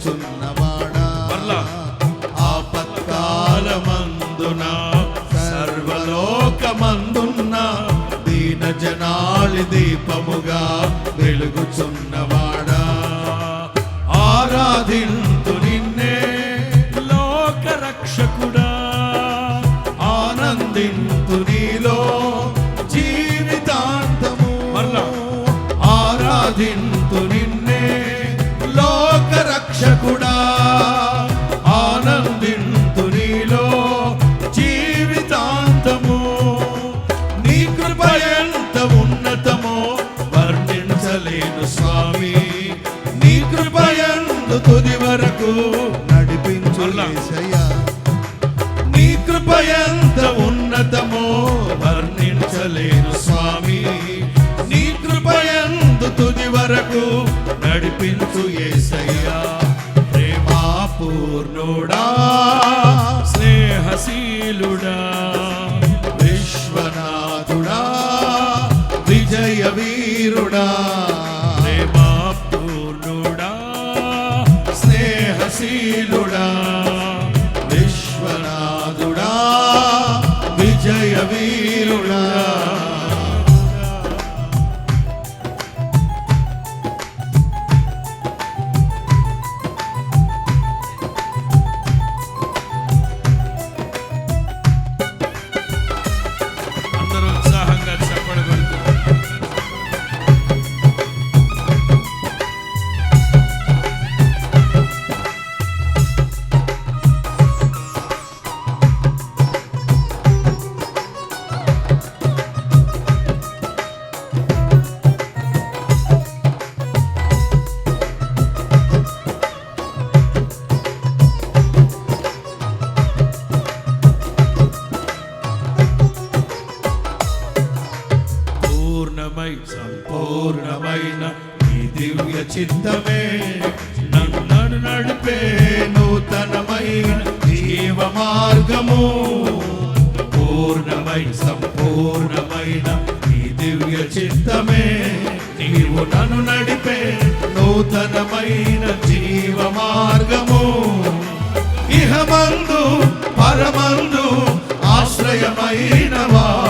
వెలుగుచున్నవాడా మరలా. ఆపత్కాలమందున సర్వలోకమందున్న దీన జనాళి దీపముగా వెలుగుచున్నవాడా? ఆరాధింతు స్వామి నీ కృప ఎందు తుది వరకు నడిపించు. నీ కృప ఎంత ఉన్నతమో వర్ణించలేను స్వామి. నీ కృప ఎందు తుది వరకు నడిపించు యేసయ్యా ప్రేమా దివ్య చిత్తమే. నీవు నన్ను నడిపే నూతనమైన జీవ మార్గము ఇహమందు పరమందు ఆశ్రయమైన వారు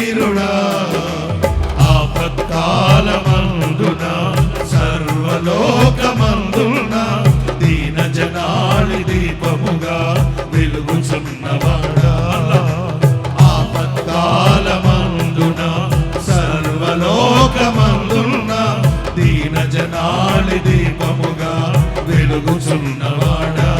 వీరుడా ఆపత్కాలమందున సర్వలోకమందున దీన జనాలి దీపముగా వెలుగుచున్నవాడా ఆపత్కాలమందున సర్వలోకమందున దీన జనాలి దీపముగా వెలుగుచున్నవాడా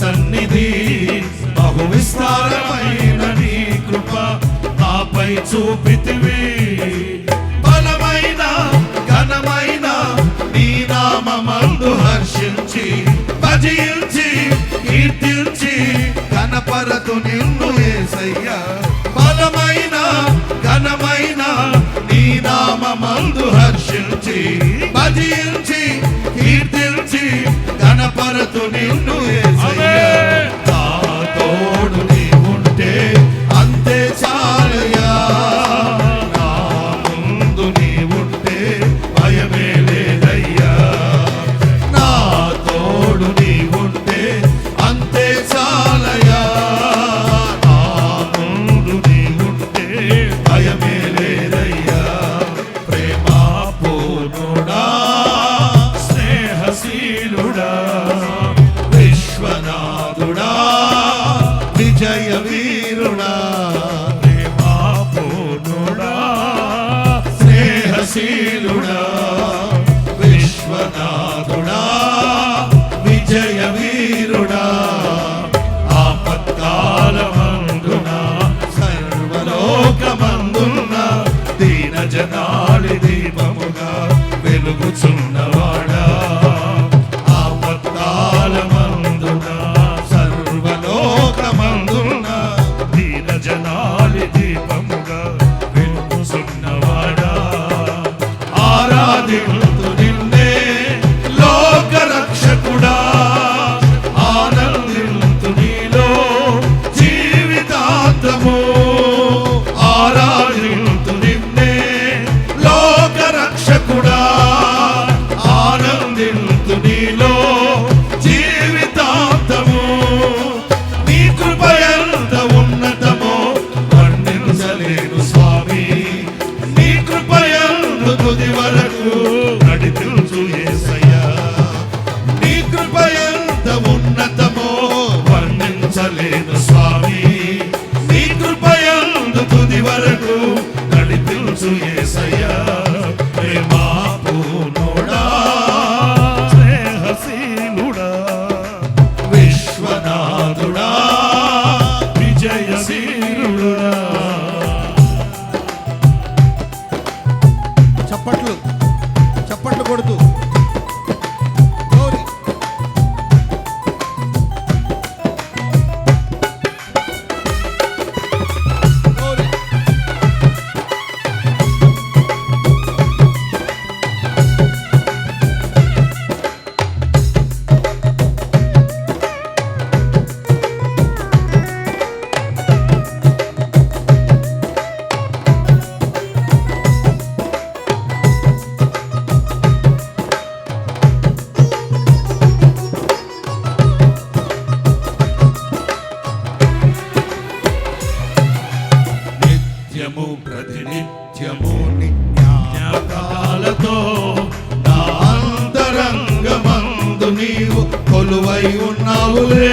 సన్నిధి బహు విస్తారమైన నీ కృప నాపై చూపితివి. బలమైన ఘనమైన నీ నామందు హర్షించి భజించి కీర్తించి కనపరతు నిన్ను ఏసయ్యా. బలమైన ఘనమైన నిత్యము ప్రతినిత్యము జ్ఞాపకాలతో నా అంతరంగమందు నీవు కొలువై ఉన్నావులే.